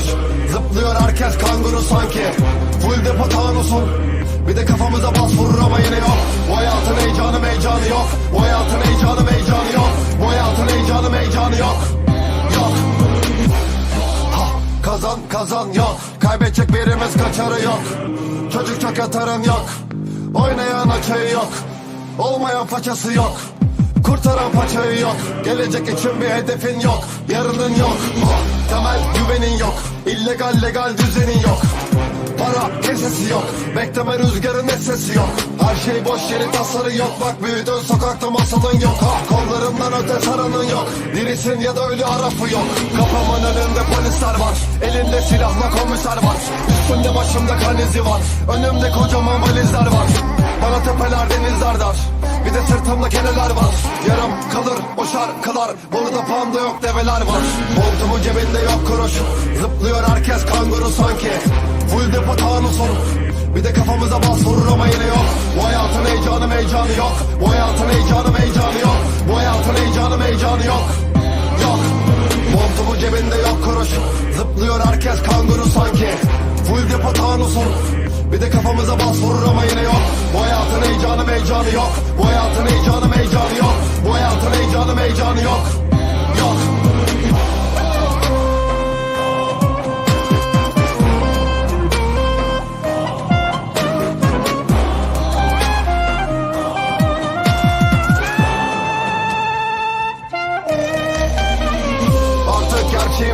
Kuruş Zıplıyor herkes kanguru sanki. Full depo tanusun Bir de kafamıza bas vurur ama yine yok. Bu hayatın heyecanı heyecanı yok. Bu hayatın heyecanı heyecanı yok. Bu hayatın heyecanı heyecanı yok. Yok. Ha, Kazan kazan yok. Kaybedecek birimiz kaçarı yok. Çocuk çok yatarın yok. Oynayan açayı yok. Olmayan façası yok. Kurtaran paçayı yok. Gelecek için bir hedefin yok. Yarının yok. Ha, Temel güvenin yok. İllegal legal düzenin yok. Para kesesi yok. Bekleme rüzgarın sesi yok. Her şey boş yeri tasarı yok. Bak büyüdün sokakta masalın yok. Ha, Kollarından öte saranın yok. Dirisin ya da ölü arafı yok. Kafamın önünde polisler var. Elinde silahla komiser var. Üstümde başımda kan izi var. Önümde kocaman valizler var. Bana tepeler denizler dar. Bir de sırtımda keneler var. Yarım kalır o şarkılar Burada yok develer var. Montumun cebinde yok kuruş. Zıplıyor herkes kanguru sanki. Full depo tanusun Bir de kafamıza bas vurur ama yine yok. Bu hayatın heyecanı heyecanı yok. Bu hayatın heyecanı heyecanı yok. Bu hayatın heyecanı heyecanı yok. Yok. Montumun cebinde yok kuruş. Zıplıyor herkes kanguru sanki. Full depo tanusun Bir de kafamıza bas vurur ama yine yok. Bu hayatın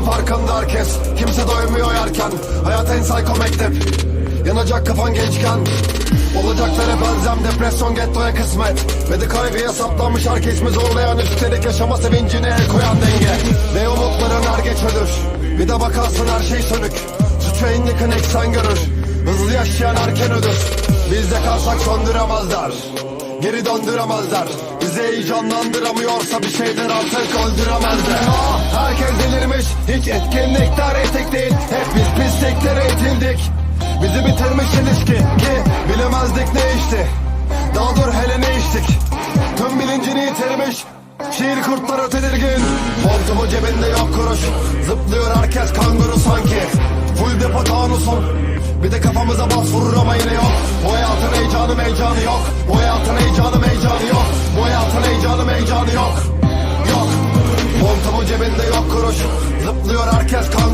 farkında herkes. Kimse doymuyor yerken. Hayat en psycho mektep. Yanacak kafan gençken. Olacaklara benzem depresyon gettoya kısmet. Ve de kaybıya saplanmış herkes mi zorlayan? Üstelik yaşama sevincine el koyan denge. Ne umutların er geç ölür. Bir de bakarsın her şey sönük. En yakın eksen görür. Hızlı yaşayan erken ölür. Bizde kalsak söndüremezler. Geri döndüremezler. Bizi heyecanlandıramıyorsa bir şeyler artık öldüremezler Hiç etkinlikler etik değil. Hep biz pisliklere itildik Bizi bitirmiş ilişki Ki bilemezdik ne işti Daha dur hele ne içtik. Tüm bilincini yitirmiş. Şiir kurtları tedirgin Montumu cebinde yok kuruş. Zıplıyor herkes kanguru sanki. Full depo tanusun Bir de kafamıza bas vurur ama yine yok. Bu hayatın heyecanı heyecanı yok. Bu hayatın heyecanı heyecanı yok. Bu hayatın heyecanı heyecanı yok. Yok. Montumu cebinde yok kuruş Zıplıyor herkes sanki